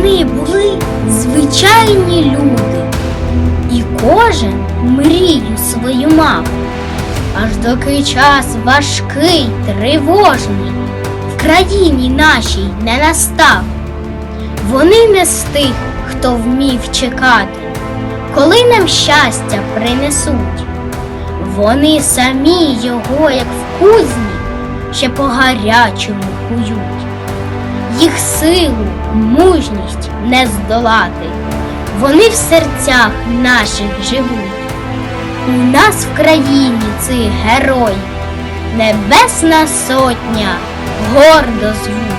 вони були звичайні люди, і кожен мрію свою мав, аж доки час важкий, тривожний в країні нашій не настав. Вони не з тих, хто вмів чекати, коли нам щастя принесуть. Вони самі його, як в кузні, ще по гарячому кують. Їх силу, мужність не здолати. Вони в серцях наших живуть. У нас в країні цих герой, Небесна сотня гордо звуть.